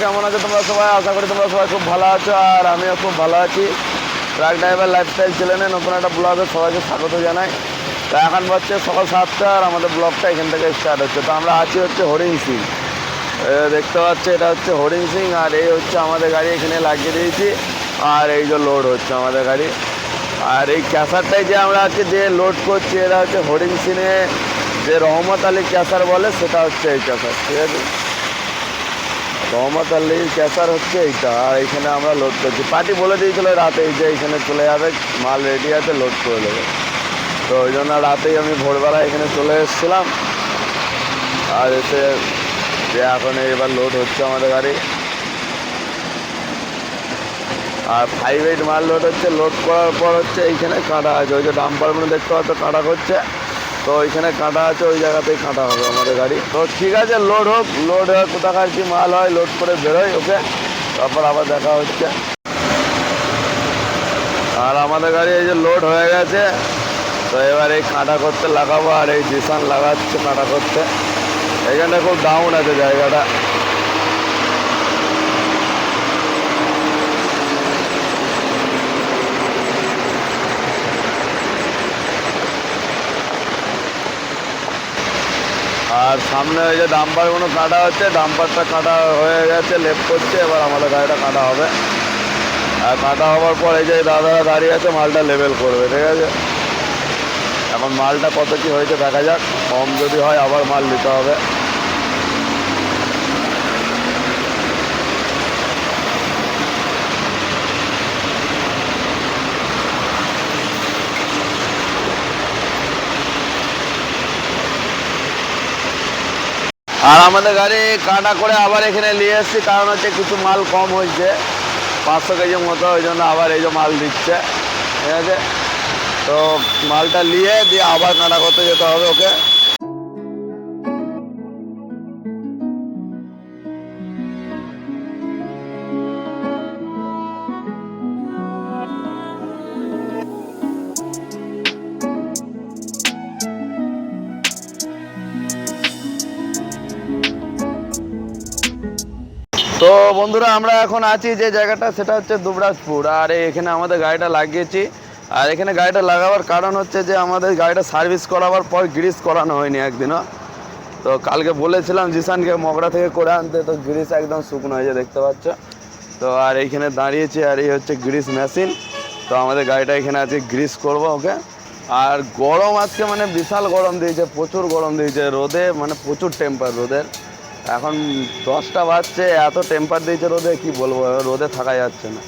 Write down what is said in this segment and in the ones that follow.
কেমন আছো তোমরা সবাই? আশা করি তোমরা সবাই খুব ভালো আছো, আর আমিও খুব ভালো আছি। ট্রাক ড্রাইভার লাইফস্টাইল চ্যানেলে নতুন একটা ব্লগে সবাইকে স্বাগত জানাই। তো এখন হচ্ছে সকাল সাতটা, আর আমাদের ব্লগটা এখান থেকে স্টার্ট হচ্ছে। তো আমরা আছি হচ্ছে হরিণ সিং। দেখতে পাচ্ছি, এটা হচ্ছে হরিণ সিং, আর এই হচ্ছে আমাদের গাড়ি এখানে লাগিয়ে দিয়েছি। আর এই যে লোড হচ্ছে আমাদের গাড়ি। আর এই ক্যাসারটাই যে আমরা আজকে যে লোড করছি, এটা হচ্ছে হরিণ সিংয়ে যে রহমত আলী ক্যাসার বলে, সেটা হচ্ছে এই ক্যাসার। ঠিক আছে? রহমত আলীর ক্যাসার হচ্ছে এইটা। আর এখানে আমরা লোড করছি। পার্টি বলে দিয়েছিল রাতে যে এখানে চলে যাবে, মাল রেডি আছে লোড করে দেবে। তো ওই জন্য রাতেই আমি ভোরবেলা এখানে চলে এসেছিলাম। আর এসে যে এখন এবার লোড হচ্ছে আমাদের গাড়ি। আর ফাইভ এইট মাল লোড হচ্ছে লোড করার পর হচ্ছে এইখানে কাঁটা আছে। ওই যে ডাম্পারগুলো দেখতে পাচ্ছ, কাঁটা করছে। তো ওইখানে কাঁটা আছে, ওই জায়গাতেই কাঁটা হবে আমাদের গাড়ি। তো ঠিক আছে লোড হোক লোড হয়ে কোথাকার কি মাল হয় লোড করে বেরোয় ওকে তারপর আবার দেখা হচ্ছে। আর আমাদের গাড়ি এই যে লোড হয়ে গেছে, তো এবার এই কাঁটা করতে লাগাবো, আর এই জিসান লাগাচ্ছে কাঁটা করতে। এখানে খুব ডাউন আছে জায়গাটা। আর সামনে ওই যে ডাম্পারগুলো কাটা হচ্ছে ডাম্পারটা কাটা হয়ে গেছে, লেপ করছে, এবার আমাদের গাড়িটা কাটা হবে। আর কাটা হওয়ার পর এই যে দাদারা দাঁড়িয়ে আছে, মালটা লেভেল করবে, ঠিক আছে? এখন মালটা কত কি হয়েছে দেখা যাক, কম যদি হয় আবার মাল নিতে হবে। আর আমাদের গাড়ি কাটা করে আবার এখানে নিয়ে এসেছি, কারণ হচ্ছে কিছু মাল কম হয়েছে। পাঁচশো কেজির মতো, ওই জন্য আবার এই যে মাল দিচ্ছে। ঠিক আছে? তো মালটা নিয়ে, দিয়ে আবার কাটা করতে যেতে হবে ওকে। তো বন্ধুরা, আমরা এখন আছি যে জায়গাটা, সেটা হচ্ছে দুবরাজপুর। আর এখানে আমাদের গাড়িটা লাগিয়েছি। আর এখানে গাড়িটা লাগাবার কারণ হচ্ছে যে, আমাদের গাড়িটা সার্ভিস করাবার পর গ্রিস করানো হয়নি একদিনও। তো কালকে বলেছিলাম জিসানকে মগরা থেকে করে আনতে, তো গ্রিস একদম শুকনো হয়েছে, দেখতে পাচ্ছ। তো আর এইখানে দাঁড়িয়েছি, আর এই হচ্ছে গ্রিস মেশিন। তো আমাদের গাড়িটা এখানে আছে গ্রিস করব ওকে। আর গরম আজকে মানে বিশাল গরম দিয়েছে, প্রচুর গরম দিয়েছে, রোদে মানে প্রচুর টেম্পার রোদের। এখন দশটা বাজছে, এত টেম্পার দিয়েছে রোদে, কি বলব? রোদে থাকা যাচ্ছে না।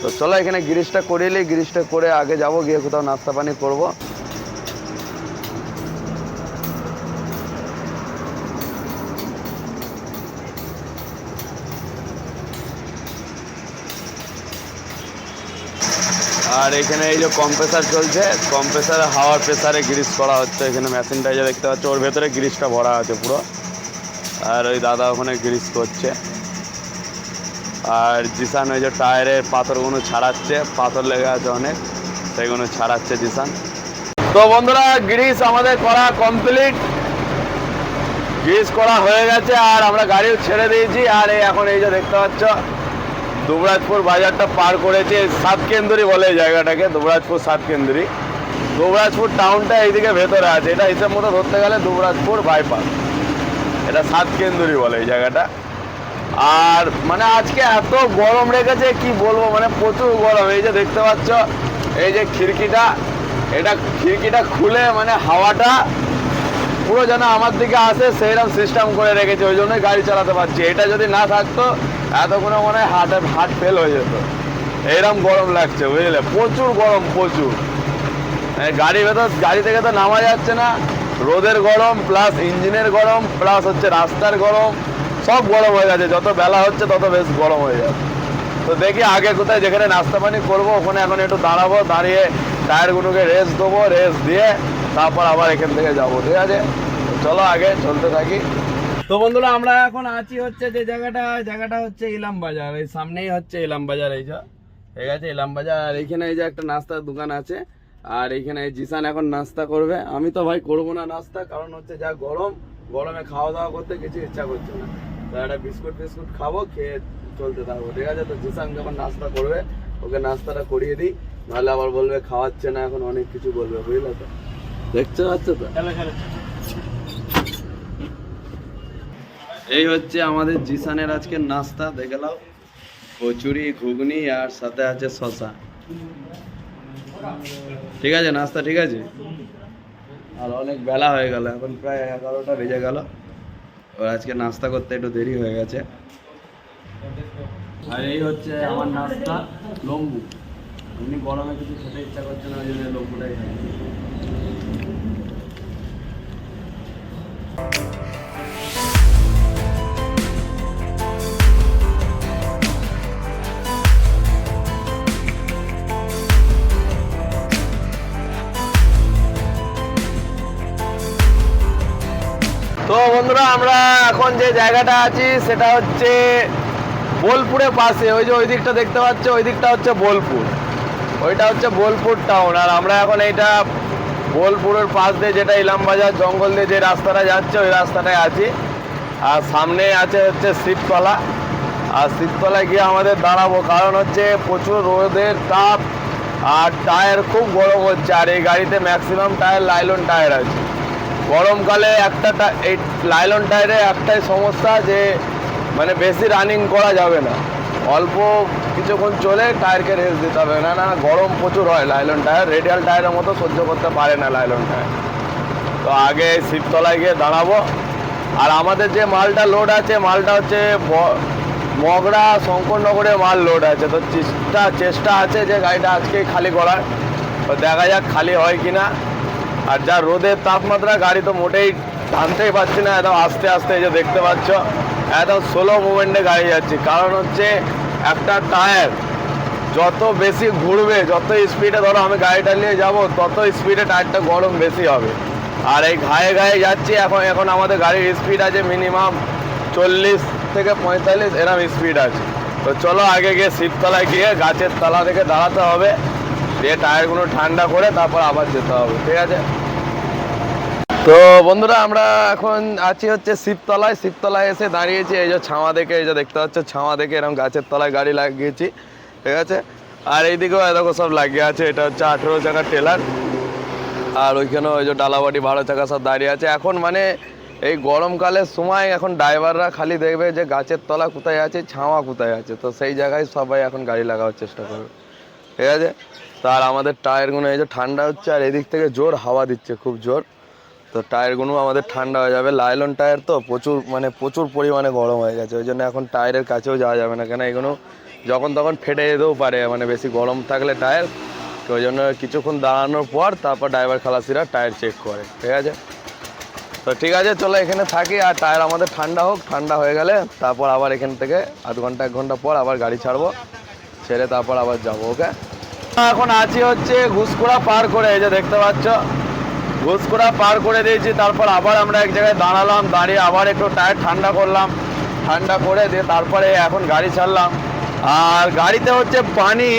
তো চলো এখানে গ্রিসটা করিয়ে নিই গ্রিসটা করে আগে যাব, গিয়ে কোথাও নাস্তা পানি করব। আর এখানে এই যে কম্প্রেসার চলছে কম্প্রেসারে হাওয়ার প্রেসারে গ্রিস করা হচ্ছে। এখানে মেশিনটা যে দেখতে পাচ্ছ, ওর ভেতরে গ্রিসটা ভরা আছে পুরো। আর ওই দাদা ওখানে গ্রিস করছে। আর জিসান ওই যে টায়ারের পাথরগুলো ছাড়াচ্ছে, পাথর লেগে আছে অনেক, সেগুলো ছাড়াচ্ছে জিসান। তো বন্ধুরা, গ্রিস আমাদের করা কমপ্লিট গ্রিস করা হয়ে গেছে আর আমরা গাড়িও ছেড়ে দিয়েছি। আর এই এখন এই যে দেখতে পাচ্ছ, দুবরাজপুর বাজারটা পার করেছে সাত কেন্দ্রি বলে এই জায়গাটাকে, দুবরাজপুর সাত কেন্দ্রি দুবরাজপুর টাউনটা এইদিকে ভেতরে আছে, এটা হিসেব মতো ধরতে গেলে দুবরাজপুর বাইপাস এটা সাত কেন্দ্রি বলে এই জায়গাটা। আর মানে আজকে এত গরম রেখেছে, কি বলব? মানে প্রচুর গরম। এই যে দেখতে পাচ্ছ, এই যে খিড়কিটা, এটা খিড়কিটা খুলে মানে হাওয়াটা পুরো যেন আমার দিকে আসে সেইরকম সিস্টেম করে রেখেছে। ওই জন্যই গাড়ি চালাতে পারছি। এটা যদি না থাকতো, এতক্ষণে মনে হয় হার্টে হার্ট ফেল হয়ে যেত। এইরকম গরম লাগছে, বুঝলে? প্রচুর গরম, প্রচুর। গাড়ি ভেতর, গাড়ি থেকে তো নামা যাচ্ছে না। রোদের গরম প্লাস ইঞ্জিনের গরম প্লাস হচ্ছে রাস্তার গরম, সব গরম হয়ে গেছে। যত বেলা হচ্ছে, তত বেশ গরম হয়ে যাচ্ছে। তো দেখি আগে কোথায় যেখানে নাস্তা পানি করব, ওখানে এখন একটু দাঁড়াবো, দাঁড়িয়ে টায়ারগুলোকে রেস্ট দেবো রেস্ট দিয়ে তারপর আবার এখান থেকে যাব, ঠিক আছে? চলো আগে চলতে থাকি। তো বন্ধুরা, আমরা এখন আছি হচ্ছে যে জায়গাটা জায়গাটা হচ্ছে ইলাম বাজার। এই সামনেই হচ্ছে ইলাম বাজার, এই যা। ঠিক আছে, ইলাম বাজার। আর এইখানে এই যে একটা নাস্তার দোকান আছে। আর এইখানে জিসান এখন নাস্তা করবে। আমি তো ভাই করব না নাস্তা কারণ হচ্ছে যা গরম গরমে খাওয়া দাওয়া করতে কিছু ইচ্ছা করছে না। তো একটা বিস্কুট ফিস্কুট খাব খেয়ে চলতে থাকব ঠিক আছে? তো জিসান যখন নাস্তা করবে ওকে নাস্তাটা করিয়ে দিই নাহলে আবার বলবে খাওয়াচ্ছে না এখন অনেক কিছু বলবে বুঝলে তো? দেখতে পাচ্ছ তো? এই হচ্ছে আমাদের জিসানের আজকে নাস্তা দেখে নাও। কচুরি ঘুগনি আর সাথে আছে শশা ঠিক আছে, নাস্তা ঠিক আছে? আর অনেক বেলা হয়ে গেল, এখন প্রায় এগারোটা বেজে গেল। ওর আজকে নাস্তা করতে একটু দেরি হয়ে গেছে। আর এই হচ্ছে আমার নাস্তা, লম্বু। এমনি গরমে কিছু খেতে ইচ্ছা করছে না, ওই জন্য লম্বুটাই খাই। বন্ধুরা, আমরা এখন যে জায়গাটা আছি, সেটা হচ্ছে বোলপুরের পাশে। ওই যে ওই দিকটা দেখতে পাচ্ছ, ওই দিকটা হচ্ছে বোলপুর। ওইটা হচ্ছে বোলপুর টাউন আর আমরা এখন এইটা বোলপুরের পাশ দিয়ে যেটা ইলামবাজার জঙ্গল দিয়ে যে রাস্তাটা যাচ্ছে, ওই রাস্তাটায় আছি। আর সামনে আছে হচ্ছে শিবতলা আর শিবতলায় গিয়ে আমাদের দাঁড়াবো, কারণ হচ্ছে প্রচুর রোদের তাপ আর টায়ার খুব গরম হচ্ছে। আর এই গাড়িতে ম্যাক্সিমাম টায়ার লাইলন টায়ার আছে। গরমকালে একটা এই লাইলন টায়ারে একটাই সমস্যা যে মানে বেশি রানিং করা যাবে না। অল্প কিছুক্ষণ চলে টায়ারকে রেস্ট দিতে হবে। না না, গরম প্রচুর হয় লাইলন টায়ার রেডিয়াল টায়ারের মতো সহ্য করতে পারে না লাইলন টায়ার তো আগে শিবতলায় গিয়ে দাঁড়াবো। আর আমাদের যে মালটা লোড আছে, মালটা হচ্ছে মগড়া শঙ্করনগরে মাল লোড আছে। তো চেষ্টা চেষ্টা আছে যে গাড়িটা আজকেই খালি করার। তো দেখা যাক খালি হয় কিনা। আর যা রোদের তাপমাত্রা, গাড়ি তো মোটেই টানতেই পারছি না। একদম আস্তে আস্তে যে দেখতে পাচ্ছ, একদম স্লো মুভমেন্টে গাড়ি যাচ্ছি। কারণ হচ্ছে একটা টায়ার যত বেশি ঘুরবে, যত স্পিডে ধরো আমি গাড়িটা নিয়ে যাব, তত স্পিডে টায়ারটা গরম বেশি হবে। আর এই ঘায়ে ঘায়ে যাচ্ছি, এখন এখন আমাদের গাড়ির স্পিড আছে মিনিমাম চল্লিশ থেকে পঁয়তাল্লিশ এরকম স্পিড আছে। তো চলো আগে গিয়ে শীততলায় গিয়ে গাছের তলা থেকে দাঁড়াতে হবে। দিয়ে টায়ারগুলো ঠান্ডা করে তারপর আবার যেতে হবে, ঠিক আছে? তো বন্ধুরা, আমরা এখন আছি হচ্ছে শিবতলায়। শিবতলায় এসে দাঁড়িয়েছি, এই যে ছাওয়া দেখে, এই যে দেখতে পাচ্ছ, ছাওয়া দেখে এরকম গাছের তলায় গাড়ি লাগিয়েছি, ঠিক আছে? আর এইদিকেও দেখো সব লাগিয়ে আছে, এটা হচ্ছে আঠেরো চাকার টেলার আর ওইখানেও ওই যে ডালাবাটি বারো চাকা সব দাঁড়িয়ে আছে। এখন মানে এই গরমকালের সময় এখন ড্রাইভাররা খালি দেখবে যে গাছের তলা কোথায় আছে, ছাওয়া কোথায় আছে। তো সেই জায়গায় সবাই এখন গাড়ি লাগানোর চেষ্টা করবে, ঠিক আছে? তার আমাদের টায়ারগুলো এই যে ঠান্ডা হচ্ছে, আর এদিক থেকে জোর হাওয়া দিচ্ছে, খুব জোর। তো টায়ারগুলো আমাদের ঠান্ডা হয়ে যাবে। লাইলন টায়ার তো প্রচুর মানে প্রচুর পরিমাণে গরম হয়ে গেছে। ওই জন্য এখন টায়ারের কাছেও যাওয়া যাবে না। কেন এগুলো যখন তখন ফেটে যেতেও পারে মানে বেশি গরম থাকলে টায়ার তো ওই জন্য কিছুক্ষণ দাঁড়ানোর পর তারপর ড্রাইভার খালাসিরা টায়ার চেক করে, ঠিক আছে? তো ঠিক আছে, চলো এখানে থাকি আর টায়ার আমাদের ঠান্ডা হোক, ঠান্ডা হয়ে গেলে তারপর আবার এখান থেকে আধ ঘণ্টা, এক ঘণ্টা পর আবার গাড়ি ছাড়বো। ছেড়ে তারপর আবার যাব ওকে এখন আছি হচ্ছে ঘুসকুড়া পার করে, এই যে দেখতে পাচ্ছ। ঘুসকুড়া পার করে দিয়েছি, তারপর আবার আমরা এক জায়গায় দাঁড়ালাম, দাঁড়িয়ে আবার একটু টায়ার ঠান্ডা করলাম, ঠান্ডা করে দিয়ে তারপরে এখন গাড়ি ছাড়লাম। আর গাড়িতে হচ্ছে পানি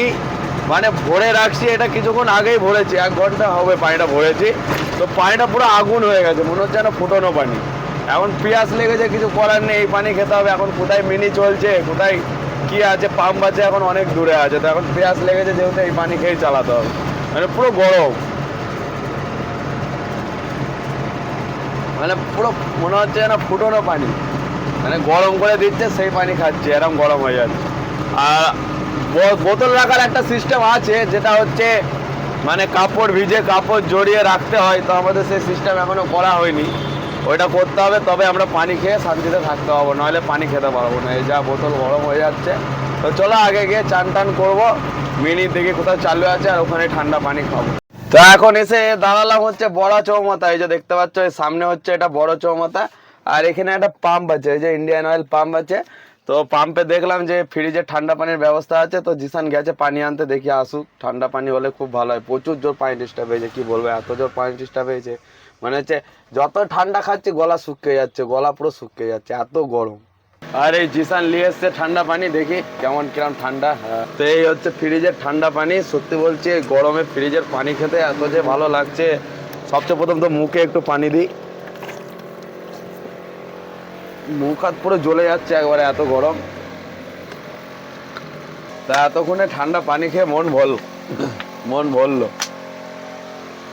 মানে ভরে রাখছি, এটা কিছুক্ষণ আগেই ভরেছি, এক ঘণ্টা হবে পানিটা ভরেছি, তো পানিটা পুরো আগুন হয়ে গেছে, মনে হচ্ছে যেন ফুটানো পানি। এখন পিয়াস লেগেছে, কিছু করার নেই, এই পানি খেতে হবে, এখন কোথায় মিনি চলছে, কোথায় কি আছে, পাম্প আছে, এখন অনেক দূরে আছে, তো এখন পিয়াস লেগেছে, যেহেতু এই পানি খেয়েই চালাতে হবে। মানে পুরো গরম। মানে পুরো মনে হচ্ছে যেন ফুটোনো পানি। মানে গরম করে দিচ্ছে, সেই পানি খাচ্ছে এরকম গরম হয়ে যাচ্ছে। আর বোতল রাখার একটা সিস্টেম আছে, যেটা হচ্ছে মানে কাপড় ভিজে কাপড় জড়িয়ে রাখতে হয়, তো আমাদের সেই সিস্টেম এখনও করা হয়নি। ওইটা করতে হবে, তবে আমরা পানি খেয়ে শান্তিতে থাকতে পারব নাহলে পানি খেতে পারব না। এই যা বোতল গরম হয়ে যাচ্ছে, তো চলো আগে গিয়ে চান টান করব মিনি দেখে কোথাও চালু আছে, আর ওখানে ঠান্ডা পানি খাব। তো এখন এসে দাঁড়ালাম হচ্ছে বড় চৌমাথা, এই যে দেখতে পাচ্ছ সামনে হচ্ছে এটা বড় চৌমাথা, আর এখানে একটা পাম্প আছে, এই যে ইন্ডিয়ান অয়েল পাম্প আছে। তো পাম্পে দেখলাম যে ফ্রিজে ঠান্ডা পানির ব্যবস্থা আছে, তো জিসান গেছে পানি আনতে, দেখি আসুক। ঠান্ডা পানি হলে খুব ভালো হয়, প্রচুর জোর পানি ডিস্টার্ব হয়েছে, কি বলব, এত জোর পানি ডিস্টার্ব হয়েছে। মানে হচ্ছে, যত ঠান্ডা খাচ্ছি, গলা শুকিয়ে যাচ্ছে, গলা পুরো শুকিয়ে যাচ্ছে, এত গরম। আর এই জিসান নিয়ে এসছে ঠান্ডা পানি, দেখি কেমন, কিরম ঠান্ডা। হ্যাঁ। তো এই হচ্ছে ফ্রিজের ঠান্ডা পানি, সত্যি বলছি গরমে ফ্রিজের পানি খেতে এত যে ভালো লাগছে। সবচেয়ে প্রথম তো মুখে একটু পানি দিই। মুখ হাত পুরো জ্বলে যাচ্ছে একবারে, এত গরম। তা এতক্ষণে ঠান্ডা পানি খেয়ে মন ভরল। মন ভরলো।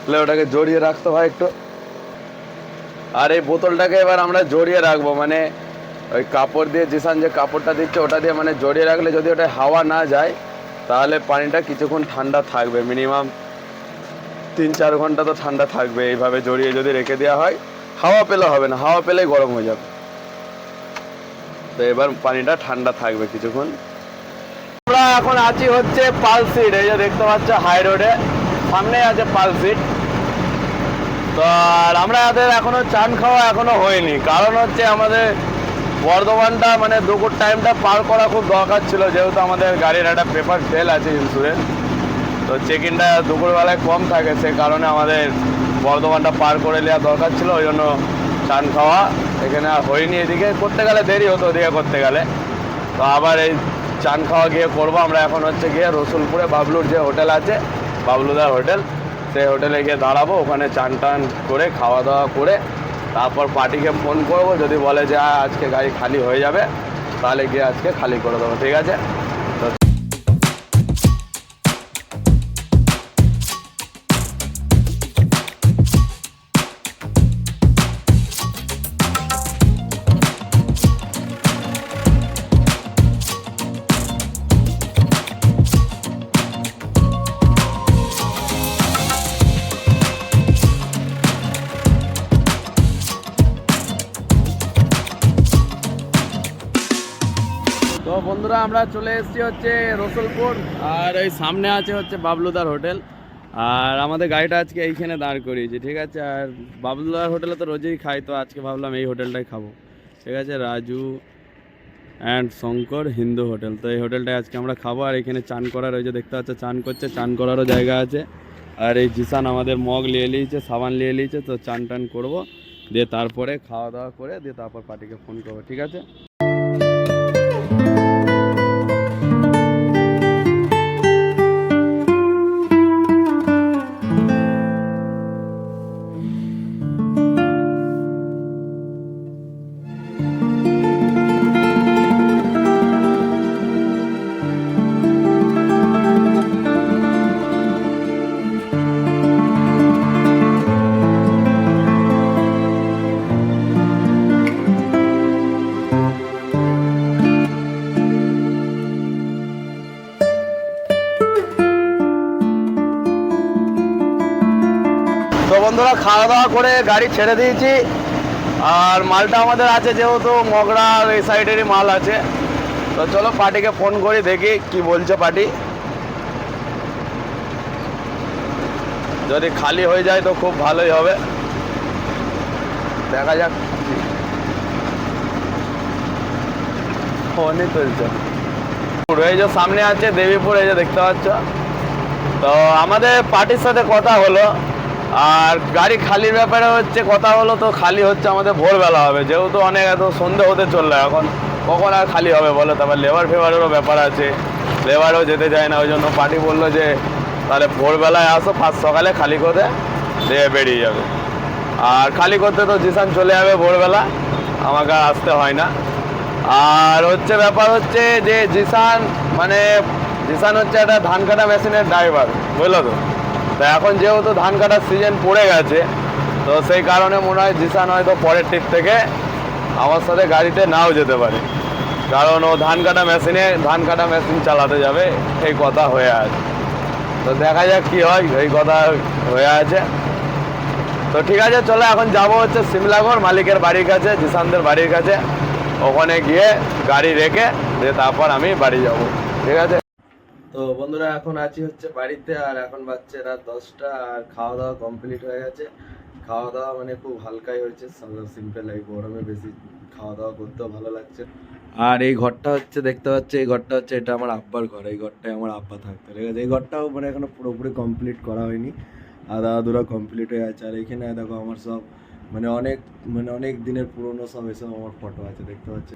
তাহলে ওটাকে জড়িয়ে রাখতে হয় একটু। আর এই বোতলটাকে এবার আমরা জড়িয়ে রাখব মানে ওই কাপড় দিয়ে, জিসান যে কাপড়টা দিচ্ছে, ওটা দিয়ে মানে জড়িয়ে রাখলে যদি ওটা হাওয়া না যায়, তাহলে পানিটা কিছুক্ষণ ঠান্ডা থাকবে। মিনিমাম তিন চার ঘণ্টা তো ঠান্ডা থাকবে। এইভাবে জড়িয়ে যদি রেখে দেওয়া হয়, হাওয়া পেলে হবে না, হাওয়া পেলেই গরম হয়ে যাবে। তো এবার পানিটা ঠান্ডা থাকবে কিছুক্ষণ। আমরা এখন আছি হচ্ছে পালসিট এই যে দেখতে পাচ্ছ হাই রোডে সামনে আছে পালসিট তো আর আমরা এদের এখনও চান খাওয়া এখনও হয়নি। কারণ হচ্ছে আমাদের বর্ধমানটা মানে দুপুর টাইমটা পার করা খুব দরকার ছিল, যেহেতু আমাদের গাড়ির একটা পেপার ফেল আছে ইন্স্যুরেন্স তো চেক ইনটা দুপুরবেলায় কম থাকে, সে কারণে আমাদের বর্ধমানটা পার করে নেওয়া দরকার ছিল, ওই জন্য চান খাওয়া এখানে আর হয়নি এদিকে। করতে গেলে দেরি হতো ওদিকে করতে গেলে। তো আবার এই চান খাওয়া গিয়ে করব, আমরা এখন হচ্ছে গিয়ে রসুলপুরে বাবলুর যে হোটেল আছে বাবলুদার হোটেল, সেই হোটেলে গিয়ে দাঁড়াবো, ওখানে চান টান করে, খাওয়া দাওয়া করে তারপর পার্টিকে ফোন করব যদি বলে যে "আ, আজকে গাড়ি খালি হয়ে যাবে তাহলে গিয়ে আজকে খালি করে দেবো। ঠিক আছে? বন্ধুরা, আমরা চলে এসেছি হচ্ছে রসুলপুর, আর এই সামনে আছে হচ্ছে বাবলুদার হোটেল। আর আমাদের গাড়িটা আজকে এইখানে দাঁড় করিয়েছি, ঠিক আছে? আর বাবলুদার হোটেলে তো রোজেই খাই, তো আজকে ভাবলাম এই হোটেলটাই খাব। ঠিক আছে? Raju and Shankar Hindu hotel. তো এই হোটেলটায় আজকে আমরা খাব, আর এখানে চান করার ওই যে দেখতে পাচ্ছে, চান করছে, চান করারও জায়গা আছে। আর এই জিসান আমাদের মগ নিয়ে নিয়েছে সাবান নিয়ে নিয়েছে তো চান টান করব, দিয়ে তারপরে খাওয়া দাওয়া করে, দিয়ে তারপর পার্টিকে ফোন করব, ঠিক আছে? খাওয়া দাওয়া করে গাড়ি ছেড়ে দিয়েছি। আর মালটা আমাদের আছে যেহেতু মগরা এই সাইডেরই মাল আছে। তো চলো পার্টিকে ফোন করি, দেখি কি বলছে পার্টি। যদি খালি হয়ে যায় তো খুব ভালোই হবে। দেখা যাক। ফোনই তুলছে এই যে সামনে আছে দেবীপুর, এই যে দেখতে পাচ্ছ। তো আমাদের পার্টির সাথে কথা হলো। আর গাড়ি খালির ব্যাপারে হচ্ছে, কথা হলো তো খালি হচ্ছে আমাদের ভোরবেলা হবে। যেহেতু অনেক এত সন্ধে হতে চলল, এখন কখন আর খালি হবে বলো তারপর লেবার ফেবারেরও ব্যাপার আছে। লেবারও যেতে চায় না ওই জন্য পার্টি বলল যে, তাহলে ভোরবেলায় আসো ফার্স্ট সকালে খালি করে দিয়ে বেরিয়ে যাবে। আর খালি করতে তো জিসান চলে যাবে ভোরবেলা, আমাকে আসতে হয় না। আর হচ্ছে ব্যাপার হচ্ছে যে, জিসান মানে জিসান হচ্ছে একটা ধান কাটা মেশিনের ড্রাইভার বুঝলো তো? তো এখন যেহেতু ধান কাটার সিজন পড়ে গেছে, তো সেই কারণে মনে হয় জিসান হয়তো পরের ট্রিপ থেকে আমার সাথে গাড়িতে নাও যেতে পারে। কারণ ও ধান কাটা মেশিনে ধান কাটা মেশিন চালাতে যাবে, এই কথা হয়ে আছে। তো দেখা যাক কি হয়, এই কথা হয়ে আছে। তো ঠিক আছে, চলো এখন যাব হচ্ছে সিমলাগড় মালিকের বাড়ির কাছে, জিসানদের বাড়ির কাছে। ওখানে গিয়ে গাড়ি রেখে, দিয়ে তারপর আমি বাড়ি যাব। ঠিক আছে? তো বন্ধুরা, এখন আছি হচ্ছে বাড়িতে আর এখন বাচ্চা রাত দশটা আর খাওয়া দাওয়া কমপ্লিট হয়ে গেছে। খাওয়া দাওয়া মানে খুব হালকাই হয়েছে সিম্পল এই গরমে বেশি খাওয়া দাওয়া করতেও ভালো লাগছে। আর এই ঘরটা হচ্ছে, দেখতে পাচ্ছি, এই ঘরটা হচ্ছে, এটা আমার আব্বার ঘর, এই ঘরটায় আমার আব্বা থাকতো। ঠিক আছে, এই ঘরটাও মানে এখনও পুরোপুরি কমপ্লিট করা হয়নি। আদা আদুরা কমপ্লিট হয়ে আছে আর এখানে দেখো আমার সব মানে অনেক মানে অনেক দিনের পুরনো সব এসব আমার ফটো আছে, দেখতে পাচ্ছি?